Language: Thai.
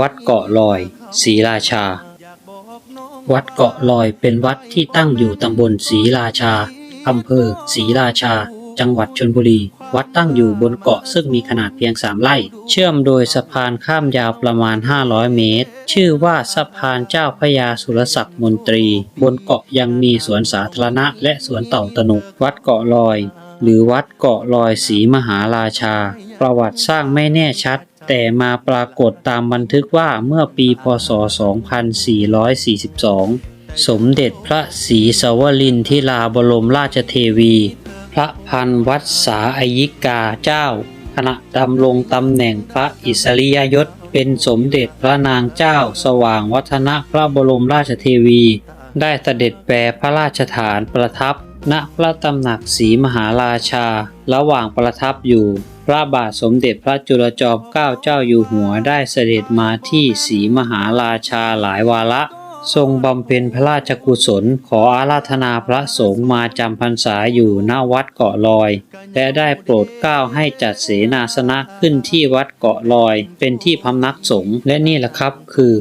วัดเกาะลอยศรีราชา วัดเกาะลอยเป็นวัดที่ตั้งอยู่ตำบลศรีราชาอำเภอศรีราชา จังหวัดชลบุรี วัดตั้งอยู่บนเกาะซึ่งมีขนาดเพียง3ไร่ เชื่อมโดยสะพานข้ามยาวประมาณ 500 เมตร ชื่อว่าสะพานเจ้าพระยาสุรศักดิ์มนตรี บนเกาะยังมีสวนสาธารณะและสวนเต่าตนุกวัดเกาะลอย หรือวัดเกาะลอยศรีมหาราชา ประวัติสร้างไม่แน่ชัด แต่มาปรากฏตามบันทึกว่าเมื่อปีพศ 2442 สมเด็จพระศรีสวรินทิราบรมราชเทวี พระพันวัดสาอายิกาเจ้าขณะดำรงตำแหน่งพระอิสริยยศเป็นสมเด็จพระนางเจ้าสว่างวัฒนพระบรมราชเทวี ได้เสด็จแปรพระราชฐานประทับ ณพระตำหนักศรีมหาราชา ระหว่างประทับอยู่ พระบาทสมเด็จพระจุลจอมเกล้าเจ้าอยู่หัวได้เสด็จมาที่ศรีมหาราชาหลายวาระ ทรงบำเพ็ญพระราชกุศลขออาราธนาพระสงฆ์มาจำพรรษาอยู่ณวัดเกาะลอย และได้โปรดเกล้าให้จัดเสนาสนะขึ้นที่วัดเกาะลอย เป็นที่พำนักสงฆ์และนี่แหละครับคือ